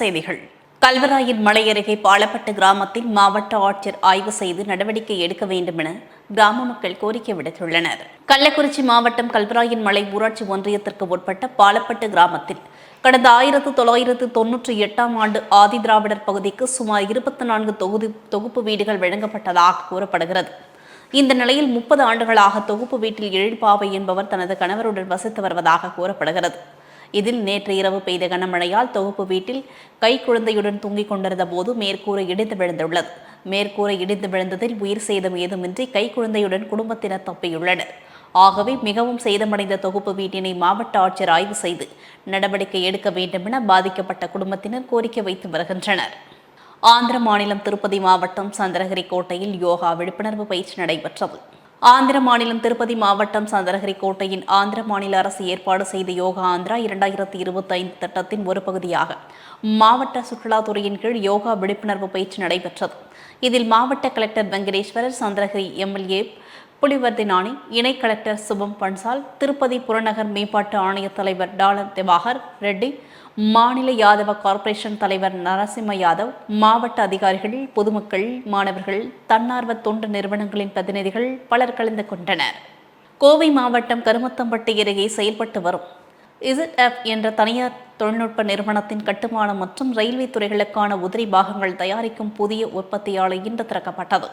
செய்திகள். கல்வராயன் மலை அருகே பாலப்பட்டு கிராமத்தில் மாவட்ட ஆட்சியர் ஆய்வு செய்து நடவடிக்கை எடுக்க வேண்டும் என கிராம மக்கள் கோரிக்கை விடுத்துள்ளனர். கள்ளக்குறிச்சி மாவட்டம் கல்வராயன் மலை ஊராட்சி ஒன்றியத்திற்கு உட்பட்ட பாலப்பட்டு கிராமத்தில் கடந்த ஆயிரத்து தொள்ளாயிரத்து தொன்னூற்றி எட்டாம் ஆண்டு ஆதி திராவிடர் பகுதிக்கு சுமார் இருபத்தி நான்கு தொகுதி தொகுப்பு வீடுகள் வழங்கப்பட்டதாக கூறப்படுகிறது. இந்த நிலையில் முப்பது ஆண்டுகளாக தொகுப்பு வீட்டில் எழில்பாவை என்பவர் தனது கணவருடன் வசித்து வருவதாக கூறப்படுகிறது. இதில் நேற்று இரவு பெய்த கனமழையால் தொகுப்பு வீட்டில் கை குழந்தையுடன் தூங்கிக் கொண்டிருந்த போது மேற்கூரை இடிந்து விழுந்துள்ளது. மேற்கூரை இடிந்து விழுந்ததில் உயிர் சேதம் ஏதுமின்றி கை குழந்தையுடன் குடும்பத்தினர் தப்பியுள்ளனர். ஆகவே மிகவும் சேதமடைந்த தொகுப்பு வீட்டினை மாவட்ட ஆட்சியர் ஆய்வு செய்து நடவடிக்கை எடுக்க வேண்டும் என பாதிக்கப்பட்ட குடும்பத்தினர் கோரிக்கை வைத்து வருகின்றனர். ஆந்திர மாநிலம் திருப்பதி மாவட்டம் சந்திரகிரி கோட்டையில் யோகா விழிப்புணர்வு பயிற்சி நடைபெற்றது. ஆந்திர மாநிலம் திருப்பதி மாவட்டம் சந்திரகிரி கோட்டையின் ஆந்திர மாநில அரசு ஏற்பாடு செய்த யோகா ஆந்திரா இரண்டாயிரத்தி இருபத்தி ஐந்து திட்டத்தின் ஒரு பகுதியாக. மாவட்ட சுற்றுலாத்துறையின் கீழ் யோகா விழிப்புணர்வு பயிற்சி நடைபெற்றது. இதில் மாவட்ட கலெக்டர் வெங்கடேஸ்வரர் சந்திரகிரி எம்எல்ஏ புலிவர்தினானி இணை கலெக்டர் சுபம் பன்சால் திருப்பதி புறநகர் மேம்பாட்டு ஆணைய தலைவர் டாலர் திவாகர் ரெட்டி மாநில யாதவ கார்ப்பரேஷன் தலைவர் நரசிம்ம யாதவ் மாவட்ட அதிகாரிகள் பொதுமக்கள் மாணவர்கள் தன்னார்வ தொண்டு நிறுவனங்களின் பிரதிநிதிகள் பலர் கலந்து கொண்டனர். கோவை மாவட்டம் கருமத்தம்பட்டி அருகே செயல்பட்டு வரும் இசட்எஃப் என்ற தனியார் தொழில்நுட்ப நிறுவனத்தின் கட்டுமானம் மற்றும் ரயில்வே துறைகளுக்கான உதிரி பாகங்கள் தயாரிக்கும் புதிய உற்பத்தி ஆலை இன்று திறக்கப்பட்டது.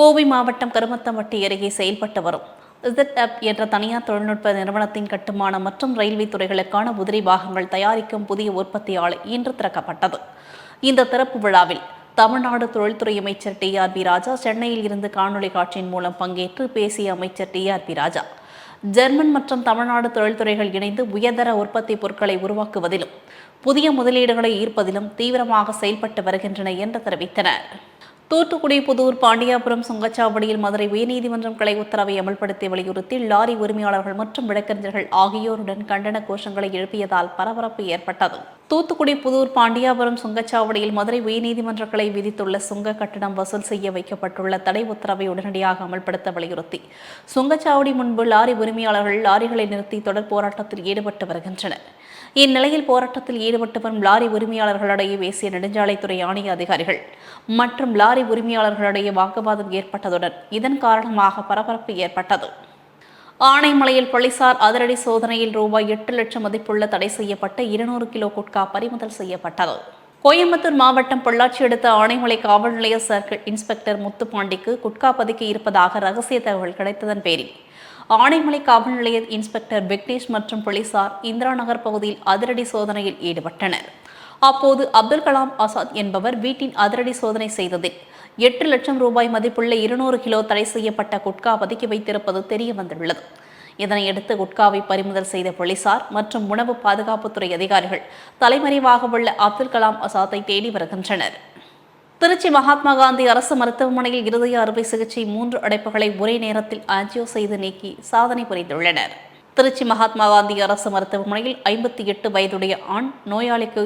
கோவை மாவட்டம் கருமத்தம்பட்டி அருகே செயல்பட்டு வரும். இசட்எப் என்ற தனியார் தொழில்நுட்ப நிறுவனத்தின் கட்டுமானம் மற்றும் ரயில்வே துறைகளுக்கான உதிரி பாகங்கள் தயாரிக்கும் புதிய உற்பத்தி ஆலை இன்று திறக்கப்பட்டது. இந்த திறப்பு விழாவில் தமிழ்நாடு தொழில்துறை அமைச்சர் டி ஆர் பி ராஜா சென்னையில் இருந்து காணொலி காட்சியின் மூலம் பங்கேற்று பேசிய அமைச்சர் T R B Raja. German மற்றும் தமிழ்நாடு தொழில்துறைகள் இணைந்து உயர்தர உற்பத்தி பொருட்களை உருவாக்குவதிலும் புதிய முதலீடுகளை ஈர்ப்பதிலும் தீவிரமாக செயல்பட்டு வருகின்றன என்று தெரிவித்தனர். தூத்துக்குடி புதூர் பாண்டியாபுரம் சுங்கச்சாவடியில் மதுரை உயர்நீதிமன்றம் கிளை உத்தரவை அமல்படுத்தி வலியுறுத்தி லாரி உரிமையாளர்கள் மற்றும் விளக்கறிஞர்கள் ஆகியோருடன் கண்டன கோஷங்களை எழுப்பியதால் பரபரப்பு ஏற்பட்டது. தூத்துக்குடி புதூர் பாண்டியாபுரம் சுங்கச்சாவடியில் மதுரை உயர்நீதிமன்ற கிளை விதித்துள்ள சுங்க கட்டணம் வசூல் செய்ய வைக்கப்பட்டுள்ள தடை உத்தரவை உடனடியாக அமல்படுத்த வலியுறுத்தி. சுங்கச்சாவடி முன்பு லாரி உரிமையாளர்கள் லாரிகளை நிறுத்தி தொடர் போராட்டத்தில் ஈடுபட்டு வருகின்றனர். இந்நிலையில் போராட்டத்தில் ஈடுபட்டு வரும் லாரி உரிமையாளர்களிடையே பேசிய நெடுஞ்சாலைத்துறை ஆணைய அதிகாரிகள். மற்றும் லாரி உரிமையாளர்களிடையே வாக்குவாதம் ஏற்பட்டதுடன் இதன் காரணமாக பரபரப்பு ஏற்பட்டது. ஆனைமலையில் போலீசார் அதிரடி சோதனையில் ரூபாய் எட்டு லட்சம் மதிப்புள்ள தடை செய்யப்பட்ட இருநூறு கிலோ குட்கா பறிமுதல் செய்யப்பட்டது. கோயம்புத்தூர் மாவட்டம் பொள்ளாச்சி அடுத்த ஆனைமலை காவல் நிலைய சர்க்கிள் இன்ஸ்பெக்டர் முத்துப்பாண்டிக்கு குட்கா பதுக்கி இருப்பதாக ரகசிய தகவல் கிடைத்ததன் பேரில் ஆனைமலை காவல் நிலைய இன்ஸ்பெக்டர் விக்னேஷ் மற்றும் போலீசார் இந்திரா நகர் பகுதியில் அதிரடி சோதனையில் ஈடுபட்டனர். அப்போது அப்துல் கலாம் ஆசாத் என்பவர் வீட்டின் அதிரடி சோதனை செய்ததில் எட்டு லட்சம் ரூபாய் மதிப்புள்ள இருநூறு கிலோ தடை செய்யப்பட்ட குட்கா பதுக்கி வைத்திருப்பது தெரிய வந்துள்ளது இதனையடுத்து குட்காவை பறிமுதல் செய்த போலீசார் மற்றும் உணவு பாதுகாப்புத்துறை அதிகாரிகள் தலைமறைவாக உள்ள அப்துல் கலாம் ஆசாத்தை தேடி வருகின்றனர். திருச்சி மகாத்மா காந்தி அரசு மருத்துவமனையில் இருதய அறுவை சிகிச்சை மூன்று அடைப்புகளை ஒரே நேரத்தில் ஆஞ்சியோ செய்து நீக்கி சாதனை புரிந்துள்ளனர். திருச்சி மகாத்மா காந்தி அரசு மருத்துவமனையில் ஐம்பத்தி எட்டு வயதுடைய ஆண் நோயாளிக்கு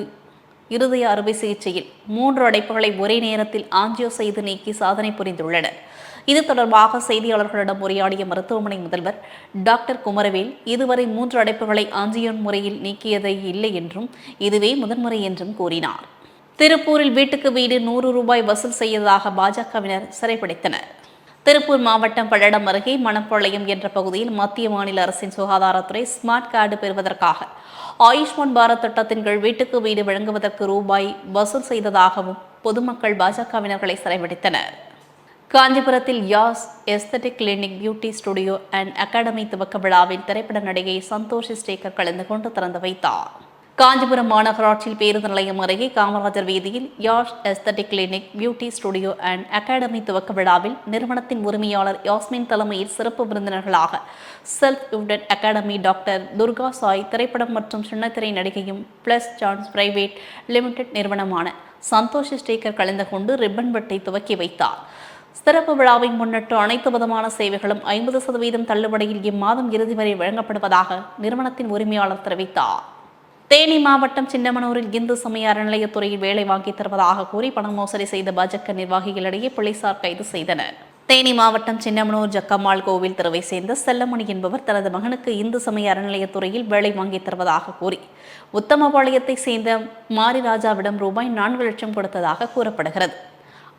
இருதய அறுவை சிகிச்சையில் மூன்று அடைப்புகளை ஒரே நேரத்தில் ஆஞ்சியோ செய்து நீக்கி சாதனை புரிந்துள்ளனர். இது தொடர்பாக செய்தியாளர்களிடம் உரையாடிய மருத்துவமனை முதல்வர் டாக்டர் குமரவேல் இதுவரை மூன்று அடைப்புகளை ஆஞ்சியோன் முறையில் நீக்கியதை இல்லை என்றும் இதுவே முதன்முறை என்றும் கூறினார். திருப்பூரில் வீட்டுக்கு வீடு நூறு ரூபாய் வசூல் செய்ததாக பாஜகவினர் சிறைப்பிடித்தனர் திருப்பூர் மாவட்டம் பல்லடம் அருகே மணப்பாளையம் என்ற பகுதியில் மத்திய மாநில அரசின் சுகாதாரத்துறை ஸ்மார்ட் கார்டு பெறுவதற்காக ஆயுஷ்மான் பாரத் திட்டத்தின் கீழ் வீட்டுக்கு வீடு வழங்குவதற்கு ரூபாய் வசூல் செய்ததாகவும் பொதுமக்கள் பாஜகவினர்களை சிறைபிடித்தனர். காஞ்சிபுரத்தில் Yas aesthetic clinic beauty studio and academy துவக்க விழாவில் திரைப்பட நடிகை சந்தோஷ் ஸ்டேக்கர் கலந்து கொண்டு திறந்து வைத்தார். காஞ்சிபுரம் மாநகராட்சியில் பேருந்து நிலையம் அருகே காமராஜர் வீதியில் Yash aesthetic clinic beauty studio and academy துவக்க விழாவில் நிறுவனத்தின் உரிமையாளர் யாஸ்மின் தலைமையில் சிறப்பு விருந்தினர்களாக செல்ஃப் யூடன் அகாடமி டாக்டர் துர்கா சாய் திரைப்படம் மற்றும் சின்னத்திரை நடிகையும் பிளஸ் சான்ஸ் பிரைவேட் லிமிடெட் நிறுவனமான சந்தோஷ் ஸ்டேக்கர் கலந்து கொண்டு ரிப்பன் வெட்டை துவக்கி வைத்தார். சிறப்பு விழாவை முன்னிட்டு அனைத்து விதமான சேவைகளும் ஐம்பது சதவீதம் தள்ளுபடியில் இம்மாதம் இறுதி வரை வழங்கப்படுவதாக நிறுவனத்தின் உரிமையாளர் தெரிவித்தார். தேனி மாவட்டம் சின்னமனூரில் இந்து சமய அறநிலையத்துறையில் வேலை வாங்கி தருவதாக கூறி பண மோசடி செய்த பாஜக நிர்வாகிகளிடையே போலீசார் கைது செய்தனர். தேனி மாவட்டம் சின்னமனூர் ஜக்கம்மாள் கோவில் தெருவை சேர்ந்த செல்லமணி என்பவர் தனது மகனுக்கு இந்து சமய அறநிலையத்துறையில் வேலை வாங்கித் தருவதாக கூறி உத்தமபாளையத்தை சேர்ந்த மாரிராஜாவிடம் ரூபாய் நான்கு லட்சம் கொடுத்ததாக கூறப்படுகிறது.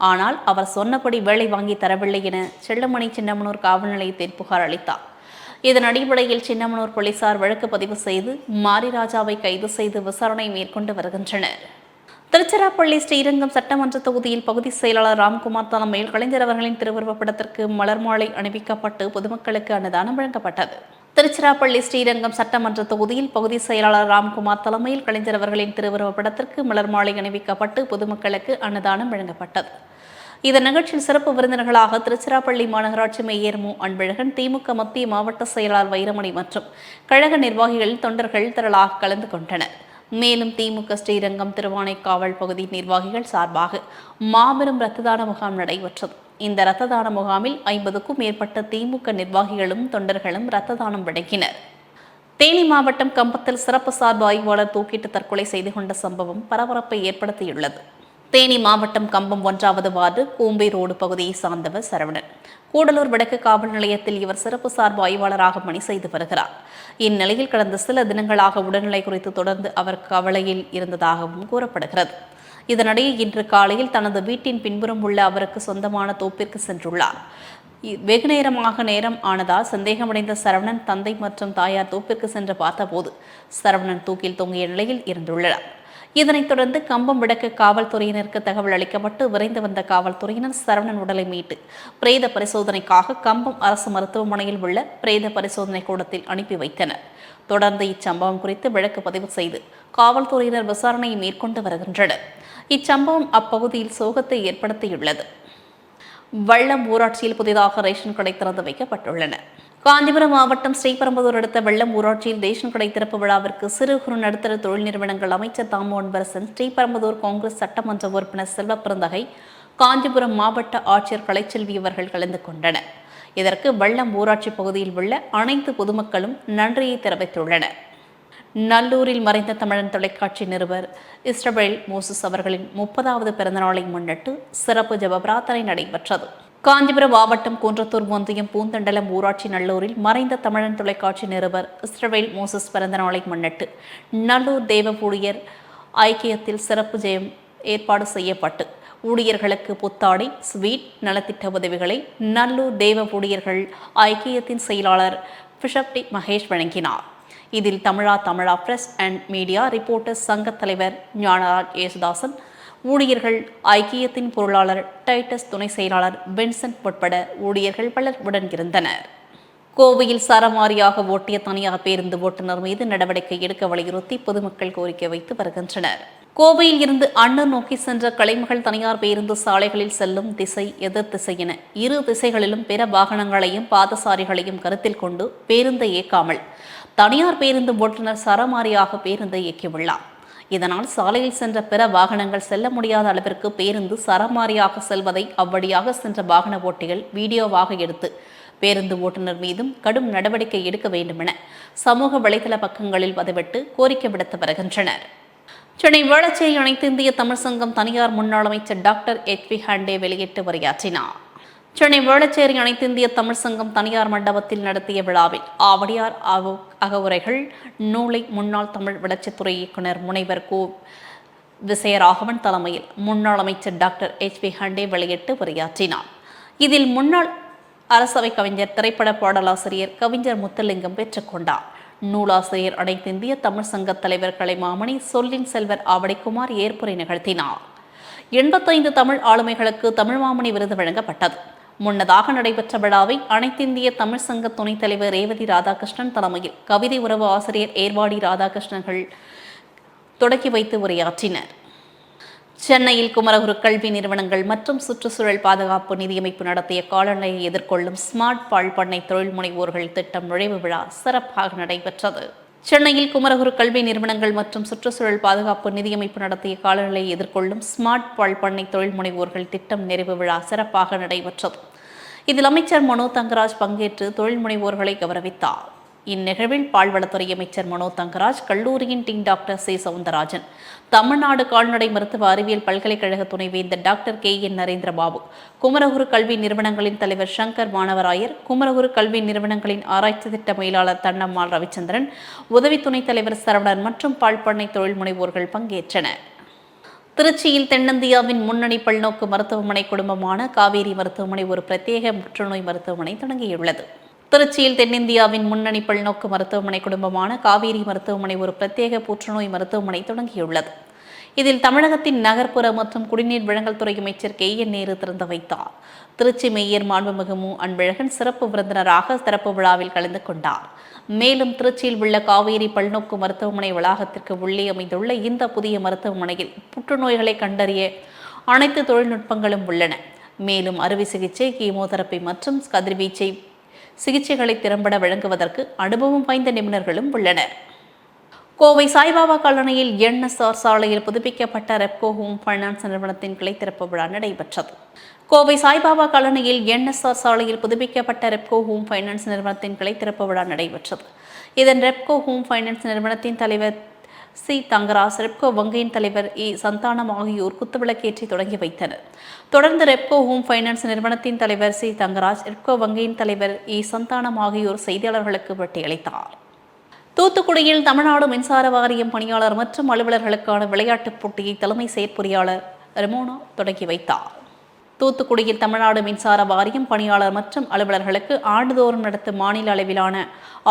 ஆனால் அவர் சொன்னபடி வேலை வாங்கி தரவில்லை என செல்லமணி சின்னமனூர் காவல் நிலையத்தில் புகார் அளித்தார். இதன் அடிப்படையில் சின்னமனூர் போலீசார் வழக்கு பதிவு செய்து மாரிராஜாவை கைது செய்து விசாரணை மேற்கொண்டு வருகின்றனர். திருச்சிராப்பள்ளி ஸ்ரீரங்கம் சட்டமன்ற தொகுதியில் பகுதி செயலாளர் ராம்குமார் தலைமையில் கலைஞர் அவர்களின் திருவுருவப் படத்திற்கு மலர் மாலை அணிவிக்கப்பட்டு பொதுமக்களுக்கு அன்னதானம் வழங்கப்பட்டது. திருச்சிராப்பள்ளி ஸ்ரீரங்கம் சட்டமன்ற தொகுதியில் பகுதி செயலாளர் ராம்குமார் தலைமையில் கலைஞர் அவர்களின் திருவுருவப் படத்திற்கு மலர் மாலை அணிவிக்கப்பட்டு பொதுமக்களுக்கு அன்னதானம் வழங்கப்பட்டது. இந்த நிகழ்ச்சியில் சிறப்பு விருந்தினர்களாக திருச்சிராப்பள்ளி மாநகராட்சி மேயர் மு. அன்பழகன் திமுக மத்திய மாவட்ட செயலாளர் வைரமணி மற்றும் கழக நிர்வாகிகள் தொண்டர்கள் திரளாக கலந்து கொண்டனர். மேலும் திமுக ஸ்ரீரங்கம் திருவானைக்காவல் பகுதி நிர்வாகிகள் சார்பாக மாபெரும் இரத்த தான முகாம் நடைபெற்றது. இந்த இரத்த தான முகாமில் ஐம்பதுக்கும் மேற்பட்ட திமுக நிர்வாகிகளும் தொண்டர்களும் இரத்த தானம் வழங்கினர். தேனி மாவட்டம் கம்பத்தில் சிறப்பு சார்பு ஆய்வாளர் தூக்கிட்டு தற்கொலை செய்து கொண்ட சம்பவம் பரபரப்பை ஏற்படுத்தியுள்ளது. தேனி மாவட்டம் கம்பம் ஒன்றாவது வார்டு கூம்பை ரோடு பகுதியை சார்ந்தவர் சரவணன். கூடலூர் வடக்கு காவல் நிலையத்தில் இவர் சிறப்பு சார்பு ஆய்வாளராக பணி செய்து வருகிறார். இந்நிலையில் கடந்த சில தினங்களாக உடல்நிலை குறித்து தொடர்ந்து அவர் கவலையில் இருந்ததாகவும் கூறப்படுகிறது. இதனிடையே இன்று காலையில் தனது வீட்டின் பின்புறம் உள்ள அவருக்கு சொந்தமான தோப்பிற்கு சென்றுள்ளார். வெகு நேரமாக நேரம் ஆனதால் சந்தேகமடைந்த சரவணன் தந்தை மற்றும் தாயார் தோப்பிற்கு சென்று பார்த்தபோது சரவணன் தூக்கில் தொங்கிய நிலையில் இருந்துள்ளார். இதனைத் தொடர்ந்து கம்பம் விடக்கு காவல்துறையினருக்கு தகவல் அளிக்கப்பட்டு விரைந்து வந்த காவல்துறையினர் சரவணன் உடலை மீட்டு. பிரேத பரிசோதனைக்காக கம்பம் அரசு மருத்துவமனையில் உள்ள பிரேத பரிசோதனை கூடத்தில் அனுப்பி வைத்தனர். தொடர்ந்து இச்சம்பவம் குறித்து விளக்கு பதிவு செய்து காவல்துறையினர் விசாரணையை மேற்கொண்டு வருகின்றனர். இச்சம்பவம் அப்பகுதியில் சோகத்தை ஏற்படுத்தியுள்ளது. வள்ளம் ஊராட்சியில் புதிதாக ரேஷன் கடை திறந்து வைக்கப்பட்டுள்ளன. காஞ்சிபுரம் மாவட்டம் ஸ்ரீபெரும்புதூர் அடுத்த வெள்ளம் ஊராட்சியில் ரேஷன் கடை திறப்பு விழாவிற்கு சிறு குறு நடுத்தர தொழில் நிறுவனங்கள் அமைச்சர் தாமு அன்பரசன் ஸ்ரீபெரும்புதூர் காங்கிரஸ் சட்டமன்ற உறுப்பினர் செல்வ பிறந்தகை காஞ்சிபுரம் மாவட்ட ஆட்சியர் கலைச்செல்வி அவர்கள் கலந்து கொண்டனர். இதற்கு வெள்ளம் ஊராட்சி பகுதியில் உள்ள அனைத்து பொதுமக்களும் நன்றியை தெரிவித்துள்ளனர். நல்லூரில் மறைந்த தமிழன் தொலைக்காட்சி நிருபர் இஸ்ரபேல் மோசஸ் அவர்களின் முப்பதாவது பிறந்தநாளை முன்னிட்டு சிறப்பு ஜப பிரார்த்தனை நடைபெற்றது. காஞ்சிபுரம் மாவட்டம் குன்றத்தூர் ஒன்றியம் பூந்தண்டலம் ஊராட்சி நல்லூரில் மறைந்த தமிழன் தொலைக்காட்சி நிருபர் இஸ்ரவேல் மோசஸ் பிறந்த நாளை முன்னிட்டு நல்லூர் தேவ ஊழியர் ஐக்கியத்தில் சிறப்பு ஜெயம் ஏற்பாடு செய்யப்பட்டு ஊழியர்களுக்கு புத்தாடை ஸ்வீட் நலத்திட்ட உதவிகளை நல்லூர் தேவ ஊழியர்கள் ஐக்கியத்தின் செயலாளர் பிஷப்டி மகேஷ் வழங்கினார். இதில் Tamizha Tamizha press and media reporters சங்கத் தலைவர் ஞானராஜ் யேசுதாசன் ஊழியர்கள் ஐக்கியத்தின் பொருளாளர் டைட்டஸ் துணை செயலாளர் வின்சென்ட் உட்பட ஊழியர்கள் பலர் உடன் இருந்தனர். கோவையில் சரமாரியாக ஓட்டிய தனியார் பேருந்து ஓட்டுநர் மீது நடவடிக்கை எடுக்க வலியுறுத்தி பொதுமக்கள் கோரிக்கை வைத்து வருகின்றனர். கோவையில் இருந்து அண்ணன் நோக்கி சென்ற கலைமகள் தனியார் பேருந்து சாலைகளில் செல்லும் திசை எதிர் திசை என இரு திசைகளிலும் பிற வாகனங்களையும் பாதசாரிகளையும் கருத்தில் கொண்டு பேருந்தை இயக்காமல் தனியார் பேருந்து ஓட்டுநர் சரமாரியாக பேருந்தை இயக்கியுள்ளார். இதனால் சாலையில் சென்ற பிற வாகனங்கள் செல்ல முடியாத அளவிற்கு பேருந்து சரமாரியாக செல்வதை அவ்வழியாக சென்ற வாகன ஓட்டிகள் வீடியோவாக எடுத்து பேருந்து ஓட்டுநர் மீதும் கடும் நடவடிக்கை எடுக்க வேண்டுமென சமூக வலைதள பக்கங்களில் பதிவிட்டு கோரிக்கை விடுத்து வருகின்றனர். சென்னை வேளச்சேரி அனைத்து இந்திய தமிழ் சங்கம் தனியார் முன்னாள் அமைச்சர் டாக்டர் எச் பி ஹாண்டே வெளியிட்டு உரையாற்றினார். சென்னை வேளச்சேரி அனைத்து இந்திய தமிழ் சங்கம் தனியார் மண்டபத்தில் நடத்திய விழாவில் ஆவடியார் அகவுரைகள் நூலை முன்னாள் தமிழ் வளர்ச்சித்துறை இயக்குனர் முனைவர் கோ. விசயராகவன் தலைமையில் முன்னாள் அமைச்சர் டாக்டர் எச். பி ஹண்டே வெளியிட்டு உரையாற்றினார். இதில் முன்னாள் அரசவை கவிஞர் திரைப்பட பாடலாசிரியர் கவிஞர் முத்துலிங்கம் பெற்றுக்கொண்டார் நூலாசிரியர் அனைத்திந்திய தமிழ் சங்க தலைவர் கலைமாமணி சொல்லின் செல்வர் ஆவடிக்குமார் ஏற்புரை நிகழ்த்தினார். எண்பத்தைந்து தமிழ் ஆளுமைகளுக்கு தமிழ் மாமணி விருது வழங்கப்பட்டது. முன்னதாக நடைபெற்ற விழாவை அனைத்திந்திய தமிழ் சங்க துணைத் தலைவர் ரேவதி ராதாகிருஷ்ணன் தலைமையில் கவிதை உறவு ஆசிரியர் ஏர்வாடி ராதாகிருஷ்ணர்கள் தொடக்கி வைத்து உரையாற்றினர். சென்னையில் குமரகுரு கல்வி நிறுவனங்கள் மற்றும் சுற்றுச்சூழல் பாதுகாப்பு நிதியமைப்பு நடத்திய காலநிலையை எதிர்கொள்ளும் ஸ்மார்ட் பால் பண்ணை தொழில் முனைவோர்கள் திட்டம் நுழைவு விழா சிறப்பாக நடைபெற்றது. சென்னையில் குமரகுரு கல்வி நிறுவனங்கள் மற்றும் சுற்றுச்சூழல் பாதுகாப்பு நிதியமைப்பு நடத்திய காலநிலையை எதிர்கொள்ளும் ஸ்மார்ட் பால் பண்ணை தொழில் முனைவோர்கள் திட்டம் நிறைவு விழா சிறப்பாக நடைபெற்றது. இதில் அமைச்சர் மனோ தங்கராஜ் பங்கேற்று தொழில் முனைவோர்களை கௌரவித்தார். இந்நிகழ்வில் பால்வளத்துறை அமைச்சர் மனோ தங்கராஜ் கல்லூரியின் dean doctor C. Soundararajan Tamil Nadu கால்நடை மருத்துவ அறிவியல் பல்கலைக்கழக துணைவேந்தர் doctor K. N. Narendrababu Kumaraguru கல்வி நிறுவனங்களின் தலைவர் சங்கர் மாணவராயர் குமரகுரு கல்வி நிறுவனங்களின் ஆராய்ச்சி திட்ட மேலாளர் தன்னம்மாள் ரவிச்சந்திரன் உதவி துணைத் தலைவர் சரவணன் மற்றும் பால்பண்ணை தொழில் முனைவோர்கள் பங்கேற்றனர். திருச்சியில் தென்னிந்தியாவின் முன்னணி பல்நோக்கு மருத்துவமனை குடும்பமான காவேரி மருத்துவமனை ஒரு பிரத்யேக புற்றுநோய் மருத்துவமனை தொடங்கியுள்ளது. திருச்சியில் தென்னிந்தியாவின் முன்னணி பல்நோக்கு மருத்துவமனை குடும்பமான காவேரி மருத்துவமனை ஒரு பிரத்யேக புற்றுநோய் மருத்துவமனை தொடங்கியுள்ளது. இதில் தமிழகத்தின் நகர்ப்புற மற்றும் குடிநீர் வழங்கல் துறை அமைச்சர் கே. என். நேரு திறந்து வைத்தார். திருச்சி மேயர் மாண்புமிகு மு. அன்பழகன் சிறப்பு விருந்தினராக சிறப்பு விழாவில் கலந்து கொண்டார். மேலும் திருச்சியில் உள்ள காவேரி பல்நோக்கு மருத்துவமனை வளாகத்திற்கு உள்ளே அமைந்துள்ள இந்த புதிய மருத்துவமனையில் புற்றுநோய்களை கண்டறிய அனைத்து தொழில்நுட்பங்களும் உள்ளன. மேலும் அறுவை சிகிச்சை கீமோதெரப்பி மற்றும் கதிர்வீச்சை சிகிச்சைகளை திறம்பட வழங்குவதற்கு அனுபவம் வாய்ந்த நிபுணர்களும் உள்ளனர். கோவை சாய்பாபா காலனியில் என்எஸ்ஆர் சாலையில் புதுப்பிக்கப்பட்ட ரெப்கோ ஹோம் ஃபைனான்ஸ் நிறுவனத்தின் கிளை திறப்பு விழா நடைபெற்றது. கோவை சாய்பாபா காலனியில் என்எஸ்ஆர் சாலையில் புதுப்பிக்கப்பட்ட ரெப்கோ ஹோம் ஃபைனான்ஸ் நிறுவனத்தின் கிளை திறப்பு விழா நடைபெற்றது. இதன் ரெப்கோ ஹோம் ஃபைனான்ஸ் நிறுவனத்தின் தலைவர் சி. தங்கராஜ் ரெப்கோ வங்கியின் தலைவர் இ. சந்தானம் ஆகியோர் குத்துவிளக்கேற்றி தொடங்கி வைத்தனர். தொடர்ந்து ரெப்கோ ஹோம் ஃபைனான்ஸ் நிறுவனத்தின் தலைவர் சி. தங்கராஜ் ரெப்கோ வங்கியின் தலைவர் இ. சந்தானம் ஆகியோர் செய்தியாளர்களுக்கு பேட்டியளித்தார் தூத்துக்குடியில் தமிழ்நாடு மின்சார வாரியம் பணியாளர் மற்றும் அலுவலர்களுக்கான விளையாட்டுப் போட்டியை தலைமை செயற்பொறியாளர் ரெமோனா தொடங்கி வைத்தார். தூத்துக்குடியில் தமிழ்நாடு மின்சார வாரியம் பணியாளர் மற்றும் அலுவலர்களுக்கு ஆண்டுதோறும் நடத்தும் மாநில அளவிலான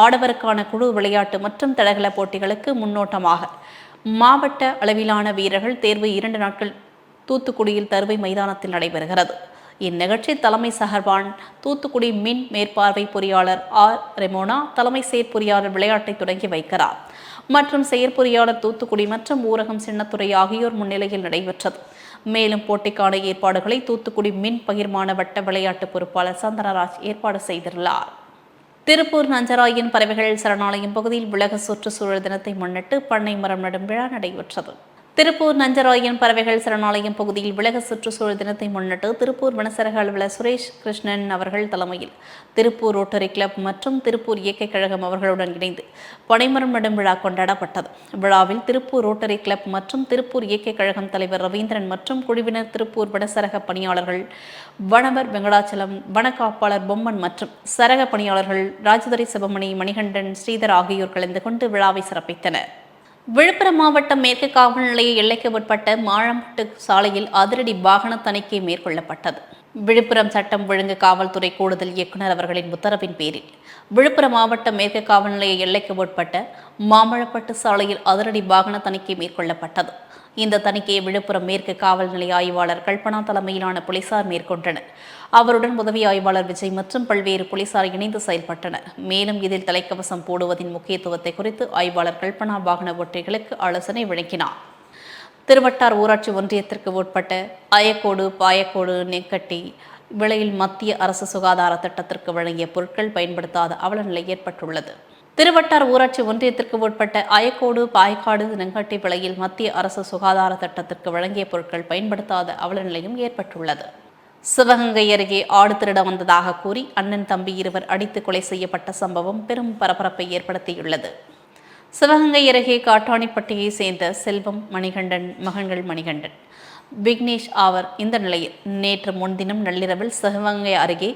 ஆடவருக்கான குழு விளையாட்டு மற்றும் தடகள போட்டிகளுக்கு முன்னோட்டமாக. மாவட்ட அளவிலான வீரர்கள் தேர்வு இரண்டு நாட்கள் தூத்துக்குடியில் தருவை மைதானத்தில் நடைபெறுகிறது. இந்நிகழ்ச்சி தலைமை சகர்வான் தூத்துக்குடி மின் மேற்பார்வை பொறியாளர் ஆர். ரெமோனா தலைமை செயற்பொறியாளர் விளையாட்டை தொடங்கி வைக்கிறார். மற்றும் செயற்பொறியாளர் தூத்துக்குடி மற்றும் ஊரகம் சின்னத்துறை ஆகியோர் முன்னிலையில் நடைபெற்றது. மேலும் போட்டிக்கான ஏற்பாடுகளை தூத்துக்குடி மின் பகிர்மான வட்ட விளையாட்டு பொறுப்பாளர் சந்தனராஜ் ஏற்பாடு செய்துள்ளார். திருப்பூர் நஞ்சராயன் பறவைகள் சரணாலயம் பகுதியில் உலக சுற்றுச்சூழல் தினத்தை முன்னிட்டு பண்ணை மரம் நடும் விழா நடைபெற்றது. திருப்பூர் நஞ்சராயன் பறவைகள் சரணாலயம் பகுதியில் உலக சுற்றுச்சூழல் தினத்தை முன்னிட்டு திருப்பூர் வனசரக அலுவலர் சுரேஷ் கிருஷ்ணன் அவர்கள் தலைமையில் திருப்பூர் ரோட்டரி கிளப் மற்றும் திருப்பூர் இயற்கை கழகம் அவர்களுடன் இணைந்து பனைமரம் நடும் விழா கொண்டாடப்பட்டது. விழாவில் திருப்பூர் ரோட்டரி கிளப் மற்றும் திருப்பூர் இயற்கை கழகம் தலைவர் ரவீந்திரன் மற்றும் குழுவினர் திருப்பூர் வனசரக பணியாளர்கள் வனவர் வெங்கடாச்சலம் வனக்காப்பாளர் பொம்மன் மற்றும் சரக பணியாளர்கள் ராஜதுரை சிவமணி மணிகண்டன் ஸ்ரீதர் ஆகியோர் கலந்து கொண்டு விழாவை சிறப்பித்தனர். விழுப்புரம் மாவட்டம் மேற்கு காவல் நிலைய எல்லைக்கு உட்பட்ட மாழம்பட்டு சாலையில் அதிரடி வாகன தணிக்கை மேற்கொள்ளப்பட்டது. விழுப்புரம் சட்டம் ஒழுங்கு காவல்துறை கூடுதல் இயக்குநர் அவர்களின் உத்தரவின் பேரில் விழுப்புரம் மாவட்டம் மேற்கு காவல் நிலைய எல்லைக்கு உட்பட்ட மாமழப்பட்டு சாலையில் அதிரடி வாகன தணிக்கை மேற்கொள்ளப்பட்டது. இந்த தணிக்கையை விழுப்புரம் மேற்கு காவல் நிலைய ஆய்வாளர் கல்பனா தலைமையிலான போலீசார் மேற்கொண்டனர். அவருடன் உதவி ஆய்வாளர் விஜய் மற்றும் பல்வேறு போலீசார் இணைந்து செயல்பட்டனர். மேலும் இதில் தலைக்கவசம் போடுவதின் முக்கியத்துவத்தை குறித்து ஆய்வாளர் கல்பனா வாகன ஒற்றைகளுக்கு ஆலோசனை வழங்கினார். திருவட்டார் ஊராட்சி ஒன்றியத்திற்கு உட்பட்ட அயக்கோடு பாயக்கோடு நெக்கட்டி விலையில் மத்திய அரசு சுகாதார திட்டத்திற்கு வழங்கிய பொருட்கள் பயன்படுத்தாத அவலநிலை ஏற்பட்டுள்ளது. திருவட்டார் ஊராட்சி ஒன்றியத்திற்கு உட்பட்ட அயக்கோடு பாய்க்காடு நெங்கட்டி விலையில் மத்திய அரசு சுகாதார திட்டத்திற்கு வழங்கிய பொருட்கள் பயன்படுத்தாத அவலநிலையும் ஏற்பட்டுள்ளது. சிவகங்கை அருகே ஆடு திருட வந்ததாக கூறி அண்ணன் தம்பி இருவர் அடித்து கொலை செய்யப்பட்ட சம்பவம் பெரும் பரபரப்பை ஏற்படுத்தியுள்ளது. சிவகங்கை அருகே காட்டாணிப்பட்டியை சேர்ந்த செல்வம் மணிகண்டன் மகன்கள் மணிகண்டன். விக்னேஷ் ஆவர் இந்த நிலையில் நேற்று முன்தினம் நள்ளிரவில் சிவகங்கை அருகே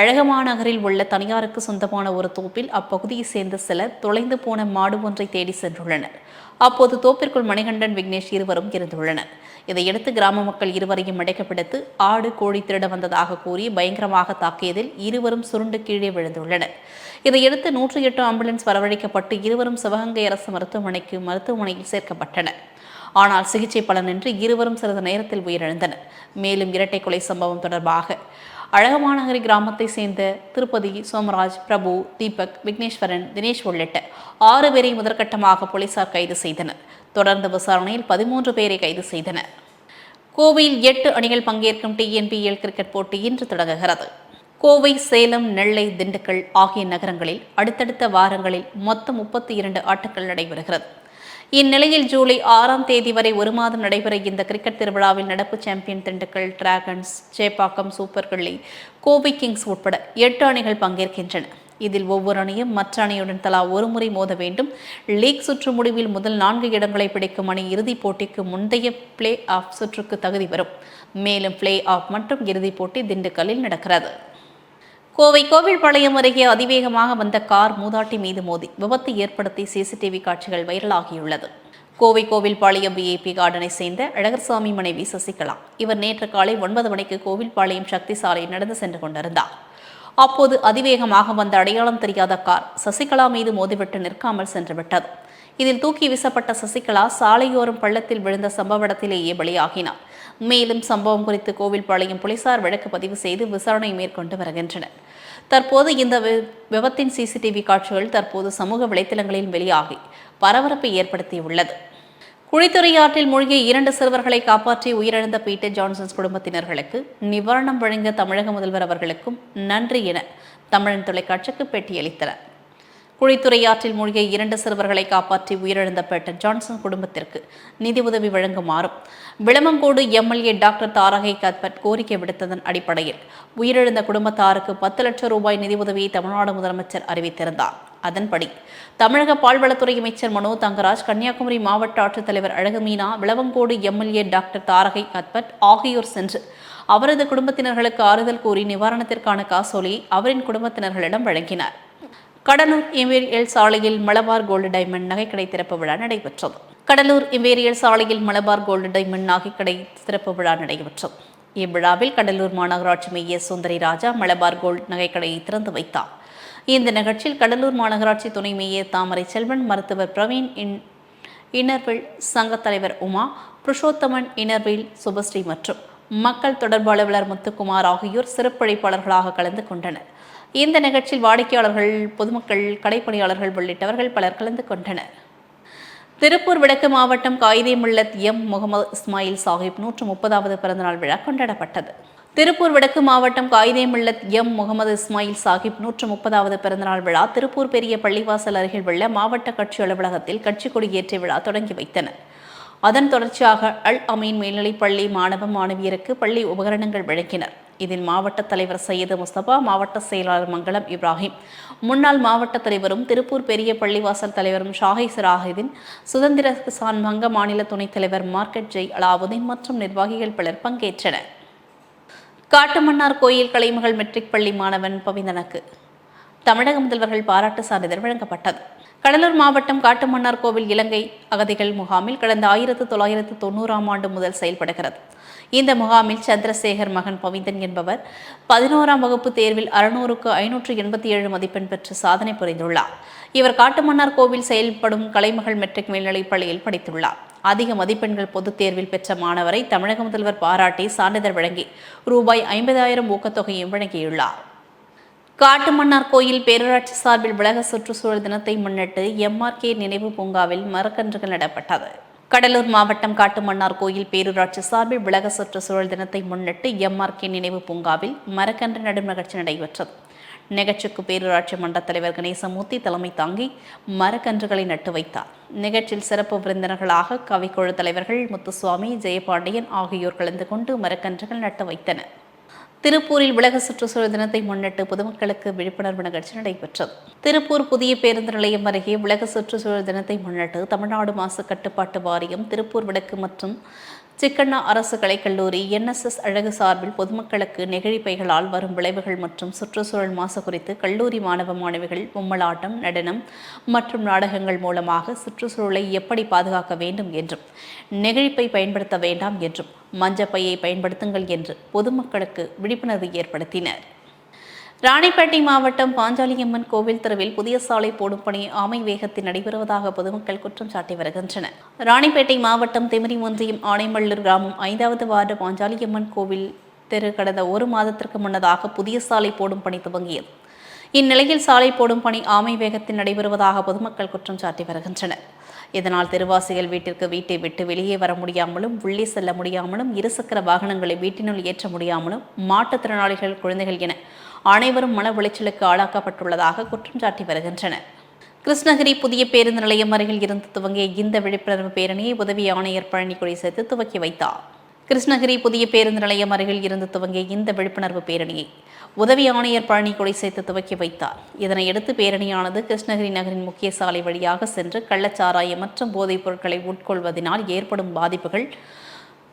அழகமாநகரில் உள்ள தனியாருக்கு சொந்தமான ஒரு தோப்பில் அப்பகுதியை சேர்ந்த சிலர் தொலைந்து போன மாடு ஒன்றை தேடி சென்றுள்ளனர். அப்போது தோப்பிற்குள் மணிகண்டன் விக்னேஷ் இருவரும் இருந்துள்ளனர். இதையடுத்து கிராம மக்கள் இருவரையும் அடைக்கப்பிடித்து ஆடு கோழி திருட வந்ததாக கூறி பயங்கரமாக தாக்கியதில் இருவரும் சுருண்டு கீழே விழுந்துள்ளனர். இதையடுத்து நூற்றி எட்டு ஆம்புலன்ஸ் வரவழைக்கப்பட்டு இருவரும் சிவகங்கை அரசு மருத்துவமனைக்கு மருத்துவமனையில் சேர்க்கப்பட்டனர். ஆனால் சிகிச்சை பலனின்றி இருவரும் சிறிது நேரத்தில் உயிரிழந்தனர். மேலும் இரட்டை கொலை சம்பவம் தொடர்பாக அழகமாநகரி கிராமத்தை சேர்ந்த திருப்பதி சோமராஜ் பிரபு தீபக் விக்னேஸ்வரன் தினேஷ் உள்ளிட்ட ஆறு பேரை முதற்கட்டமாக போலீசார் கைது செய்தனர். தொடர்ந்து விசாரணையில் பதிமூன்று பேரை கைது செய்தனர். கோவையில் எட்டு அணிகள் பங்கேற்கும் டிஎன்பிஎல் கிரிக்கெட் போட்டி இன்று தொடங்குகிறது. கோவை சேலம் நெல்லை திண்டுக்கல் ஆகிய நகரங்களில் அடுத்தடுத்த வாரங்களில் மொத்தம் முப்பத்தி இரண்டு ஆட்டங்கள் நடைபெறுகிறது. இந்நிலையில் ஜூலை ஆறாம் தேதி வரை ஒரு மாதம் நடைபெற இந்த கிரிக்கெட் திருவிழாவில் நடப்பு champion Dindigul dragons Chepauk super கிள்ளி கோவை கிங்ஸ் உட்பட எட்டு அணிகள் பங்கேற்கின்றன. இதில் ஒவ்வொரு அணியும் மற்ற அணியுடன் தலா ஒரு முறை மோத வேண்டும். லீக் சுற்று முடிவில் முதல் நான்கு இடங்களை பிடிக்கும் அணி இறுதிப் போட்டிக்கு முந்தைய பிளே ஆஃப் சுற்றுக்கு தகுதி பெறும். மேலும் பிளே ஆஃப் மற்றும் இறுதிப் போட்டி திண்டுக்கல்லில் நடக்கிறது. கோவை கோவில்பாளையம் அருகே அதிவேகமாக வந்த கார் மூதாட்டி மீது மோதி. விபத்து ஏற்படுத்தி சிசிடிவி காட்சிகள் வைரலாகியுள்ளது. கோவை கோவில்பாளையம் விஐபி கார்டனை சேர்ந்த அழகர்சாமி மனைவி சசிகலா. இவர் நேற்று காலை ஒன்பது மணிக்கு கோவில்பாளையம் சக்தி சாலையில் நடந்து சென்று கொண்டிருந்தார். அப்போது அதிவேகமாக வந்த அடையாளம் தெரியாத கார் சசிகலா மீது மோதிவிட்டு நிற்காமல் சென்றுவிட்டது இதில் தூக்கி வீசப்பட்ட சசிகலா சாலையோரம் பள்ளத்தில் விழுந்த சம்பவ இடத்திலேயே பலியாகினார். மேலும் சம்பவம் குறித்து கோவில்பாளையம் போலீசார் வழக்கு பதிவு செய்து விசாரணை மேற்கொண்டு வருகின்றனர். தற்போது இந்த விபத்தின் சிசிடிவி காட்சிகள் தற்போது சமூக வலைத்தளங்களில் வெளியாகி பரபரப்பை ஏற்படுத்தியுள்ளது. குழித்துறை ஆற்றில் மூழ்கிய இரண்டு சிறுவர்களை காப்பாற்றி உயிரிழந்த பீட்டர் ஜான்சன்ஸ் குடும்பத்தினர்களுக்கு நிவாரணம் வழங்க தமிழக முதல்வர் அவர்களுக்கும் நன்றி என தமிழன் தொலைக்காட்சிக்கு பேட்டியளித்தனர். குழித்துறை ஆற்றில் மூழ்கிய இரண்டு சிறுவர்களை காப்பாற்றி உயிரிழந்த பீட்டர் ஜான்சன் குடும்பத்திற்கு நிதி உதவி வழங்குமாறும். விளமங்கோடு எம்எல்ஏ டாக்டர் தாரகை கத்பட் கோரிக்கை விடுத்ததன் அடிப்படையில் உயிரிழந்த குடும்பத்தாருக்கு பத்து லட்சம் ரூபாய் நிதி உதவியை தமிழ்நாடு முதலமைச்சர் அறிவித்திருந்தார். அதன்படி தமிழக பால்வளத்துறை அமைச்சர் மனோ தங்கராஜ் கன்னியாகுமரி மாவட்ட ஆட்சித்தலைவர் Alagumeena Vilavancode MLA doctor Tharagai Cuthbert ஆகியோர் சென்று அவரது குடும்பத்தினர்களுக்கு ஆறுதல் கூறி நிவாரணத்திற்கான காசோலையை அவரின் குடும்பத்தினர்களிடம் வழங்கினார். கடலூர் இம்பீரியல் சாலையில் மலபார் கோல்டு டைமண்ட் நகைக்கடை திறப்பு விழா நடைபெற்றது. கடலூர் இம்பீரியல் சாலையில் மலபார் கோல்டு டைமண்ட் நகைக்கடை திறப்பு விழா நடைபெற்றது. இவ்விழாவில் கடலூர் மாநகராட்சி மேயர் சுந்தரி ராஜா மலபார் கோல்ட் நகைக்கடையை திறந்து வைத்தார். இந்த நிகழ்ச்சியில் கடலூர் மாநகராட்சி துணை மேயர் தாமரை செல்வன் மருத்துவர் பிரவீன் இன் இனர்வில் சங்கத் தலைவர் உமா புருஷோத்தமன் இனர்வில் சுபஸ்ரீ மற்றும் மக்கள் தொடர்பு அலுவலர் முத்துக்குமார் ஆகியோர் சிறப்பழைப்பாளர்களாக கலந்து கொண்டனர். இந்த நிகழ்ச்சியில் வாடிக்கையாளர்கள் பொதுமக்கள் கடைப்பணியாளர்கள் உள்ளிட்டவர்கள் பலர் கலந்து கொண்டனர். திருப்பூர் வடக்கு மாவட்டம் காயிதே முல்லத் எம். முகமது இஸ்மாயில் சாஹிப் நூற்று முப்பதாவது பிறந்தநாள் விழா கொண்டாடப்பட்டது. திருப்பூர் வடக்கு மாவட்டம் காயிதே முல்லத் எம். முகமது இஸ்மாயில் சாஹிப் நூற்று முப்பதாவது பிறந்தநாள் விழா திருப்பூர் பெரிய பள்ளிவாசல் அருகில் உள்ள மாவட்ட கட்சி அலுவலகத்தில் கட்சி கொடியேற்றி விழா தொடங்கி வைத்தனர். அதன் தொடர்ச்சியாக அல் அமீன் மேல்நிலைப்பள்ளி மாணவ மாணவியருக்கு பள்ளி உபகரணங்கள் வழங்கினர். இதில் மாவட்ட தலைவர் சையது முஸ்தபா மாவட்ட செயலாளர் மங்களம் இப்ராஹிம் முன்னாள் மாவட்ட தலைவரும் திருப்பூர் பெரிய பள்ளிவாசல் தலைவரும் ஷாஹி சிராஹிதீன் சுதந்திர கிசான் வங்க மாநில துணைத் தலைவர் மார்க்கெட் ஜெய் அலாவுதீன் மற்றும் நிர்வாகிகள் பலர் பங்கேற்றனர். காட்டுமன்னார் கோயில் கலைமகள் மெட்ரிக் பள்ளி மாணவன் பவிந்தனக்கு தமிழக முதல்வர்கள் பாராட்டு சான்றிதழ் வழங்கப்பட்டது. கடலூர் மாவட்டம் காட்டுமன்னார் கோவில் இலங்கை அகதிகள் முகாமில் கடந்த ஆயிரத்து தொள்ளாயிரத்து தொண்ணூறாம் ஆண்டு முதல் செயல்படுகிறது. இந்த முகாமில் சந்திரசேகர் மகன் பவிந்தன் என்பவர் பதினோராம் வகுப்பு தேர்வில் அறுநூறுக்கு ஐநூற்று எண்பத்தி ஏழு மதிப்பெண் பெற்று சாதனை புரிந்துள்ளார். இவர் காட்டுமன்னார் கோவில் செயல்படும் கலைமகள் மெட்ரிக் மேல்நிலைப் பள்ளியில் படித்துள்ளார். அதிக மதிப்பெண்கள் பொதுத் தேர்வில் பெற்ற மாணவரை தமிழக முதல்வர் பாராட்டி சான்றிதழ் வழங்கி ரூபாய் ஐம்பதாயிரம் ஊக்கத்தொகையும் வழங்கியுள்ளார். காட்டுமன்னார் கோயில் பேரூராட்சி சார்பில் உலக சுற்றுச்சூழல் தினத்தை முன்னிட்டு எம்ஆர்கே நினைவு பூங்காவில் மரக்கன்றுகள் நடப்பட்டது. கடலூர் மாவட்டம் காட்டுமன்னார் கோயில் பேரூராட்சி சார்பில் உலக சுற்றுச்சூழல் தினத்தை முன்னிட்டு எம்ஆர்கே நினைவு பூங்காவில் மரக்கன்று நடும் நிகழ்ச்சி நடைபெற்றது. நிகழ்ச்சிக்கு பேரூராட்சி மன்ற தலைவர் கணேசமூர்த்தி தலைமை தாங்கி மரக்கன்றுகளை நட்டு வைத்தார். நிகழ்ச்சியில் சிறப்பு விருந்தினர்களாக கவிக்குழு தலைவர்கள் முத்துசுவாமி ஜெயபாண்டியன் ஆகியோர் கலந்து கொண்டு மரக்கன்றுகள் நட்டு வைத்தனர். திருப்பூரில் உலக சுற்றுச்சூழல் தினத்தை முன்னிட்டு பொதுமக்களுக்கு விழிப்புணர்வு நிகழ்ச்சி நடைபெற்றது. திருப்பூர் புதிய பேருந்து நிலையம் அருகே உலக சுற்றுச்சூழல் தினத்தை முன்னிட்டு தமிழ்நாடு மாசு கட்டுப்பாட்டு வாரியம் திருப்பூர் விளக்கு மற்றும் சிக்கண்ணா அரசு கலைக்கல்லூரி என்எஸ்எஸ் அழகு சார்பில் பொதுமக்களுக்கு நெகிழிப்பைகளால் வரும் விளைவுகள் மற்றும் சுற்றுச்சூழல் மாசு குறித்து கல்லூரி மாணவ மாணவிகள் பொம்மலாட்டம் நடனம் மற்றும் நாடகங்கள் மூலமாக சுற்றுச்சூழலை எப்படி பாதுகாக்க வேண்டும் என்றும் நெகிழிப்பை பயன்படுத்த வேண்டாம் என்றும் மஞ்சப்பையை பயன்படுத்துங்கள் என்று பொதுமக்களுக்கு விழிப்புணர்வு ஏற்படுத்தினர். ராணிப்பேட்டை மாவட்டம் பாஞ்சாலியம்மன் கோவில் தெருவில் புதிய சாலை போடும் பணி ஆமை வேகத்தில் நடைபெறுவதாக பொதுமக்கள் குற்றம் சாட்டி வருகின்றனர். ராணிப்பேட்டை மாவட்டம் திமிரி ஒன்றியம் ஆனைமல்லூர் கிராமம் ஐந்தாவது வார்டு பாஞ்சாலியம்மன் கோவில் தெரு கடந்த ஒரு மாதத்திற்கு முன்னதாக புதிய சாலை போடும் பணி துவங்கியது. இந்நிலையில் சாலை போடும் பணி ஆமை வேகத்தில் நடைபெறுவதாக பொதுமக்கள் குற்றம் சாட்டி வருகின்றனர். இதனால் தெருவாசிகள் வீட்டிற்கு வீட்டை விட்டு வெளியே வர முடியாமலும் உள்ளே செல்ல முடியாமலும் இருசக்கர வாகனங்களை வீட்டினுள் ஏற்ற முடியாமலும் மாற்றுத்திறனாளிகள் குழந்தைகள் என அனைவரும் மன உளைச்சலுக்கு ஆளாக்கப்பட்டுள்ளதாக குற்றம் சாட்டி வருகின்றனர். கிருஷ்ணகிரி புதிய பேருந்து நிலையம் அருகில் இருந்து துவங்கிய இந்த விழிப்புணர்வு பேரணியை உதவி ஆணையர் பழனிக்குடி சேர்த்து துவக்கி வைத்தார். கிருஷ்ணகிரி புதிய பேருந்து நிலையம் அருகில் இருந்து துவங்கிய இந்த விழிப்புணர்வு பேரணியை உதவி ஆணையர் பழனி சேர்த்து துவக்கி வைத்தார். இதனையடுத்து பேரணியானது கிருஷ்ணகிரி நகரின் முக்கிய சாலை வழியாக சென்று கள்ளச்சாராயம் மற்றும் போதைப் பொருட்களை உட்கொள்வதனால் ஏற்படும் பாதிப்புகள்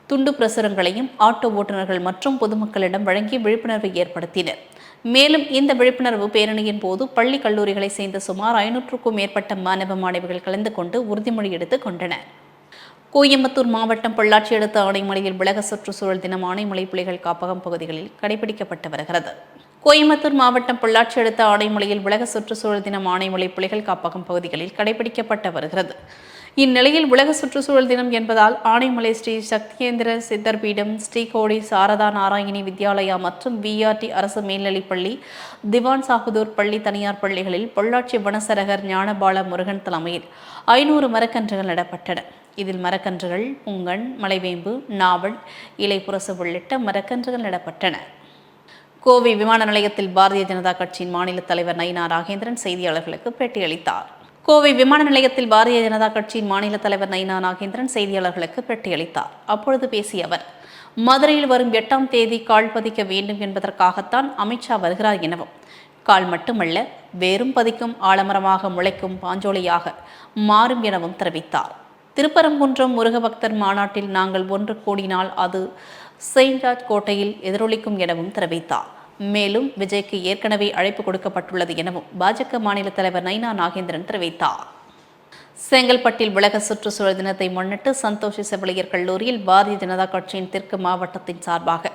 துண்டு பிரசுரங்களையும் ஆட்டோ ஓட்டுநர்கள் மற்றும் பொதுமக்களிடம் வழங்கி விழிப்புணர்வை ஏற்படுத்தினர். மேலும் இந்த விழிப்புணர்வு பேரணியின் போது பள்ளி கல்லூரிகளை சேர்ந்த சுமார் ஐநூற்றுக்கும் மேற்பட்ட மாணவ மாணவிகள் கலந்து கொண்டு உறுதிமொழி எடுத்துக் கொண்டனர். கோயம்புத்தூர் மாவட்டம் பொள்ளாச்சி அடுத்த ஆனைமலையில் உலக சுற்றுச்சூழல் தினம் ஆனைமலை புலிகள் காப்பகம் பகுதிகளில் கடைபிடிக்கப்பட்டு வருகிறது. கோயம்புத்தூர் மாவட்டம் பொள்ளாச்சி அடுத்த ஆனைமலையில் உலக சுற்றுச்சூழல் தினம் ஆனைமலை புலிகள் காப்பகம் பகுதிகளில் கடைபிடிக்கப்பட்டு வருகிறது. இந்நிலையில் உலக சுற்றுச்சூழல் தினம் என்பதால் ஆனைமலை ஸ்ரீ சக்தியேந்திர சித்தர் பீடம் ஸ்ரீகோடி சாரதா நாராயணி வித்யாலயா மற்றும் விஆர்டி அரசு மேல்நிலைப்பள்ளி திவான் சாகுதூர் பள்ளி தனியார் பள்ளிகளில் பொள்ளாச்சி வனசரகர் ஞானபால முருகன் தலைமையில் ஐநூறு மரக்கன்றுகள் நடப்பட்டன. இதில் மரக்கன்றுகள் புங்கன் மலைவேம்பு நாவல் இலைப்புரசு உள்ளிட்ட மரக்கன்றுகள் நடப்பட்டன. கோவை விமான நிலையத்தில் பாரதிய ஜனதா கட்சியின் மாநில தலைவர் நயினா ராகேந்திரன் செய்தியாளர்களுக்கு பேட்டியளித்தார். கோவை விமான நிலையத்தில் பாரதிய ஜனதா கட்சியின் மாநில தலைவர் நயினா நாகேந்திரன் செய்தியாளர்களுக்கு பேட்டியளித்தார் அப்பொழுது பேசிய அவர் மதுரையில் வரும் எட்டாம் தேதி கால் பதிக்க வேண்டும் என்பதற்காகத்தான் அமித்ஷா வருகிறார் எனவும் கால் மட்டுமல்ல வேறும் பதிக்கும் ஆலமரமாக முளைக்கும் பாஞ்சோலியாக மாறும் எனவும் தெரிவித்தார். திருப்பரங்குன்றம் முருகபக்தர் மாநாட்டில் நாங்கள் ஒன்று கூடினால் அது செயின்ட் கோட்டையில் எதிரொலிக்கும் எனவும் தெரிவித்தார். மேலும் விஜய்க்கு ஏற்கனவே அழைப்பு கொடுக்கப்பட்டுள்ளது எனவும் பாஜக மாநில தலைவர் நைனா நாகேந்திரன் தெரிவித்தார். செங்கல்பட்டில் உலக சுற்றுச்சூழல் தினத்தை முன்னிட்டு சந்தோஷி செவிலியர் கல்லூரியில் பாரதிய ஜனதா கட்சியின் தெற்கு மாவட்டத்தின் சார்பாக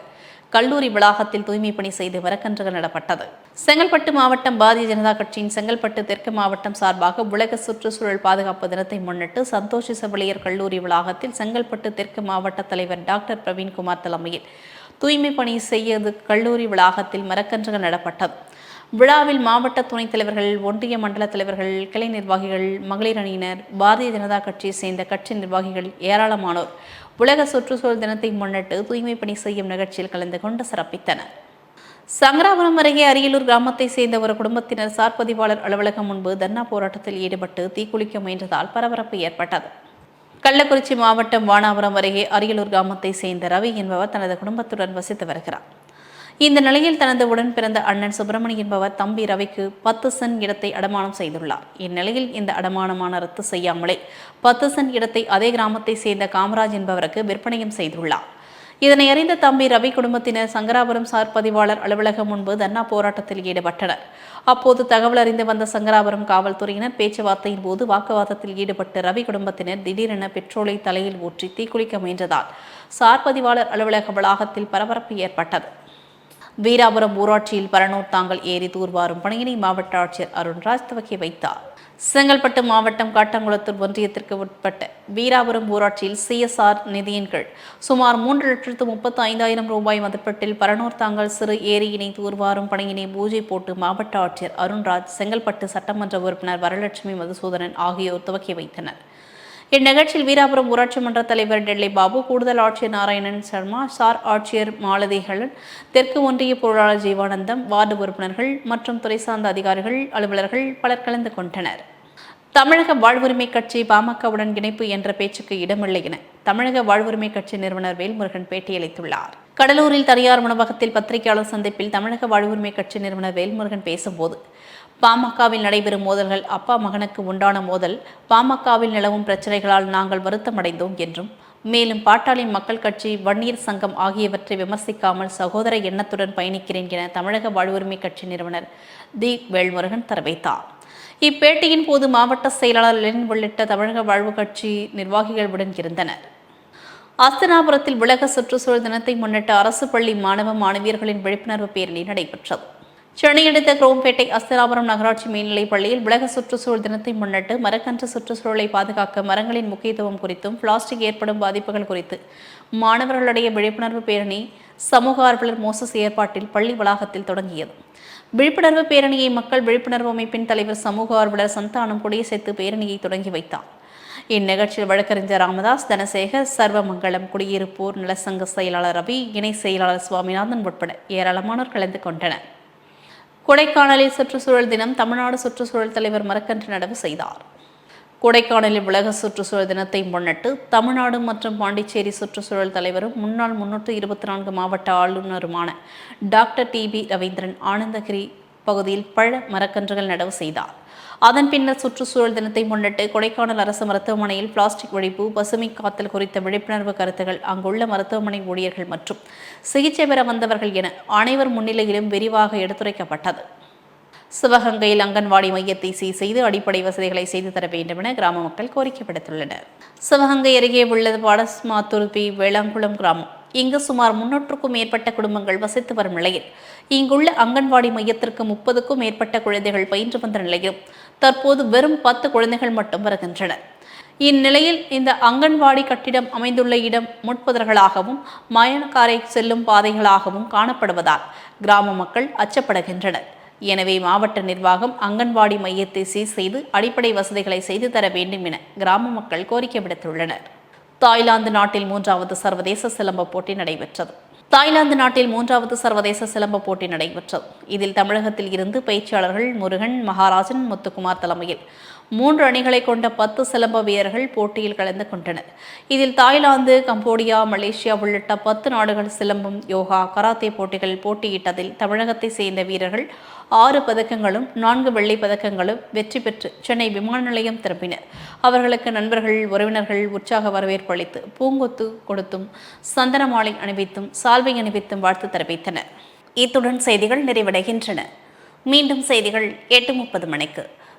கல்லூரி வளாகத்தில் தூய்மை பணி செய்து வரக்கன்றுகள் நடப்பட்டது. செங்கல்பட்டு மாவட்டம் பாரதிய ஜனதா கட்சியின் செங்கல்பட்டு தெற்கு மாவட்டம் சார்பாக உலக சுற்றுச்சூழல் பாதுகாப்பு தினத்தை முன்னிட்டு சந்தோஷி செவிலியர் கல்லூரி வளாகத்தில் செங்கல்பட்டு தெற்கு மாவட்ட தலைவர் டாக்டர் பிரவீன்குமார் தலைமையில் தூய்மை பணி செய்யது கல்லூரி வளாகத்தில் மரக்கன்றுகள் நடப்பட்டது. விழாவில் மாவட்ட துணைத் தலைவர்கள் ஒன்றிய மண்டல தலைவர்கள் கிளை நிர்வாகிகள் மகளிர் அணியினர் பாரதிய ஜனதா கட்சியை சேர்ந்த கட்சி நிர்வாகிகள் ஏராளமானோர் உலக சுற்றுச்சூழல் தினத்தை முன்னிட்டு தூய்மை பணி செய்யும் நிகழ்ச்சியில் கலந்து கொண்டு சிறப்பித்தனர். சங்கராபுரம் அருகே அரியலூர் கிராமத்தை சேர்ந்த ஒரு குடும்பத்தினர் சார்பதிவாளர் அலுவலகம் முன்பு தர்ணா போராட்டத்தில் ஈடுபட்டு தீக்குளிக்க முயன்றதால் பரபரப்பு ஏற்பட்டது. கள்ளக்குறிச்சி மாவட்டம் வானாபுரம் அருகே அரியலூர் கிராமத்தை சேர்ந்த ரவி என்பவர் தனது குடும்பத்துடன் வசித்து வருகிறார். இந்த நிலையில் தனது உடன் பிறந்த அண்ணன் சுப்பிரமணி என்பவர் தம்பி ரவிக்கு பத்து சென்ட் இடத்தை அடமானம் செய்துள்ளார். இந்நிலையில் இந்த அடமானமான ரத்து செய்யாமலே பத்து சென்ட் இடத்தை அதே கிராமத்தை சேர்ந்த காமராஜ் என்பவருக்கு விற்பனையும் செய்துள்ளார். இதனை அறிந்த தம்பி ரவி குடும்பத்தினர் சங்கராபுரம் சார் பதிவாளர் அலுவலகம் முன்பு தர்ணா போராட்டத்தில் ஈடுபட்டனர். அப்போது தகவல் அறிந்து வந்த சங்கராபுரம் காவல்துறையினர் பேச்சுவார்த்தையின் போது வாக்குவாதத்தில் ஈடுபட்ட ரவி குடும்பத்தினர் திடீரென பெட்ரோலை தலையில் ஊற்றி தீக்குளிக்க முயன்றதால் சார் பதிவாளர் அலுவலக வளாகத்தில் பரபரப்பு ஏற்பட்டது. வீராபுரம் ஊராட்சியில் பரனூர் தாங்கல் ஏரி தூர்வாரும் பணியினை மாவட்ட ஆட்சியர் அருண்ராஜ் துவக்கி வைத்தார். செங்கல்பட்டு மாவட்டம் காட்டங்குளத்தூர் ஒன்றியத்திற்கு உட்பட்ட வீராபுரம் ஊராட்சியில் சிஎஸ்ஆர் நிதியின் கீழ் சுமார் மூன்று லட்சத்து முப்பத்து ஐந்தாயிரம் ரூபாய் மதிப்பீட்டில் பரனூர் தாங்கல் சிறு ஏரியினை தூர்வாரும் பணியினை பூஜை போட்டு மாவட்ட ஆட்சியர் அருண்ராஜ் செங்கல்பட்டு சட்டமன்ற உறுப்பினர் வரலட்சுமி மதுசூதனன் ஆகியோர் துவக்கி வைத்தனர். இந்நிகழ்ச்சியில் வீராபுரம் ஊராட்சி மன்ற தலைவர் டெல்லி பாபு கூடுதல் ஆட்சியர் நாராயணன் சர்மா சார் ஆட்சியர் மாலதிகளன் தெற்கு ஒன்றிய பொருளாளர் ஜீவானந்தம் வார்டு உறுப்பினர்கள் மற்றும் துறை சார்ந்த அதிகாரிகள் அலுவலர்கள் பலர் கலந்து கொண்டனர். தமிழக வாழ்வுரிமை கட்சி பாமகவுடன் இணைப்பு என்ற பேச்சுக்கு இடமில்லை என தமிழக வாழ்வுரிமை கட்சி நிறுவனர் வேல்முருகன் பேட்டியளித்துள்ளார். கடலூரில் தனியார் உணவகத்தில் பத்திரிகையாளர் சந்திப்பில் தமிழக வாழ்வுரிமை கட்சி நிறுவனர் வேல்முருகன் பேசும்போது பாமகவில் நடைபெறும் மோதல்கள் அப்பா மகனுக்கு உண்டான மோதல். பாமகவில் நிலவும் பிரச்சனைகளால் நாங்கள் வருத்தமடைந்தோம் என்றும் மேலும் பாட்டாளி மக்கள் கட்சி வன்னியர் சங்கம் ஆகியவற்றை விமர்சிக்காமல் சகோதர எண்ணத்துடன் பயணிக்கிறேன் என தமிழக வாழ்வுரிமை கட்சி நிறுவனர் தி. வேல்முருகன் தெரிவித்தார். இப்பேட்டியின் போது மாவட்ட செயலாளர் லென் உள்ளிட்ட தமிழக வாழ்வு கட்சி நிர்வாகிகளுடன் இருந்தனர். அஸ்தனாபுரத்தில் உலக சுற்றுச்சூழல் தினத்தை முன்னிட்டு அரசு பள்ளி மாணவ மாணவியர்களின் விழிப்புணர்வு பேரணி நடைபெற்றது. சென்னை அடுத்த குரோம்பேட்டை அஸ்தராபுரம் நகராட்சி மேல்நிலைப் பள்ளியில் உலக சுற்றுச்சூழல் தினத்தை முன்னிட்டு மரக்கன்று சுற்றுச்சூழலை பாதுகாக்க மரங்களின் முக்கியத்துவம் குறித்தும் பிளாஸ்டிக் ஏற்படும் பாதிப்புகள் குறித்து மாணவர்களுடைய விழிப்புணர்வு பேரணி சமூக ஆர்வலர் மோசஸ் ஏற்பாட்டில் பள்ளி வளாகத்தில் தொடங்கியது. விழிப்புணர்வு பேரணியை மக்கள் விழிப்புணர்வு அமைப்பின் தலைவர் சமூக ஆர்வலர் சந்தானம் கொடியசைத்து பேரணியை தொடங்கி வைத்தார். இந்நிகழ்ச்சியில் வழக்கறிஞர் ராமதாஸ் தனசேகர் சர்வமங்கலம் குடியிருப்போர் நலசங்க செயலாளர் ரவி இணை செயலாளர் சுவாமிநாதன் உட்பட ஏராளமானோர் கலந்து கொண்டனர். கொடைக்கானலில் சுற்றுச்சூழல் தினம் தமிழ்நாடு சுற்றுச்சூழல் தலைவர் மரக்கன்று நடவு செய்தார். கொடைக்கானலில் உலக சுற்றுச்சூழல் தினத்தை முன்னிட்டு தமிழ்நாடு மற்றும் பாண்டிச்சேரி சுற்றுச்சூழல் தலைவரும் முன்னாள் முன்னூற்று இருபத்தி நான்கு மாவட்ட ஆளுநருமான doctor T P Ravindran Anandagiri பகுதியில் பழ மரக்கன்றுகள் நடவு செய்தார். அதன் பின்னர் சுற்றுச்சூழல் தினத்தை முன்னிட்டு கொடைக்கானல் அரசு மருத்துவமனையில் பிளாஸ்டிக் ஒழிப்பு பசுமை காத்தல் குறித்த விழிப்புணர்வு கருத்துகள் அங்குள்ள மருத்துவமனை ஊழியர்கள் மற்றும் சிகிச்சை பெற வந்தவர்கள் என அனைவர் முன்னிலையிலும் விரிவாக எடுத்துரைக்கப்பட்டது. சிவகங்கையில் அங்கன்வாடி மையத்தை சீர் செய்து அடிப்படை வசதிகளை செய்து தர வேண்டும் என கிராம மக்கள் கோரிக்கை விடுத்துள்ளனர் சிவகங்கை அருகே உள்ளது பாடஸ்மாத்துருப்பி வேளாங்குளம் கிராமம். இங்கு சுமார் முன்னூற்றுக்கும் மேற்பட்ட குடும்பங்கள் வசித்து வரும் நிலையில் இங்குள்ள அங்கன்வாடி மையத்திற்கு முப்பதுக்கும் மேற்பட்ட குழந்தைகள் பயின்று வந்த நிலையிலும் தற்போது வெறும் பத்து குழந்தைகள் மட்டும் வருகின்றனர். இந்நிலையில் இந்த அங்கன்வாடி கட்டிடம் அமைந்துள்ள இடம் முட்புதர்களாகவும் மயனக்காரை செல்லும் பாதைகளாகவும் காணப்படுவதால் கிராம மக்கள் அச்சப்படுகின்றனர். எனவே மாவட்ட நிர்வாகம் அங்கன்வாடி மையத்தை சீர் செய்து அடிப்படை வசதிகளை செய்து தர வேண்டும் என கிராம மக்கள் கோரிக்கை விடுத்துள்ளனர். தாய்லாந்து நாட்டில் மூன்றாவது சர்வதேச சிலம்ப போட்டி நடைபெற்றது. தாய்லாந்து நாட்டில் மூன்றாவது சர்வதேச சிலம்ப போட்டி நடைபெற்றது. இதில் தமிழகத்தில் இருந்து பயிற்சியாளர்கள் முருகன் மகாராஜன் முத்துக்குமார் தலைமையில் மூன்று அணிகளை கொண்ட பத்து சிலம்ப வீரர்கள் போட்டியில் கலந்து கொண்டனர். இதில் தாய்லாந்து கம்போடியா மலேசியா உள்ளிட்ட பத்து நாடுகள் சிலம்பம் யோகா கராத்தே போட்டிகளில் போட்டியிட்டதில் தமிழகத்தை சேர்ந்த வீரர்கள் ஆறு பதக்கங்களும் நான்கு வெள்ளி பதக்கங்களும் வெற்றி பெற்று சென்னை விமான நிலையம் திரும்பினர். அவர்களுக்கு நண்பர்கள் உறவினர்கள் உற்சாக வரவேற்பு அளித்து பூங்கொத்து கொடுத்தும் சந்தன மாலை அணிவித்தும் சால்வை அணிவித்தும் வாழ்த்து தெரிவித்தனர். இத்துடன் செய்திகள் நிறைவடைகின்றன. மீண்டும் செய்திகள் எட்டு முப்பது மணிக்கு.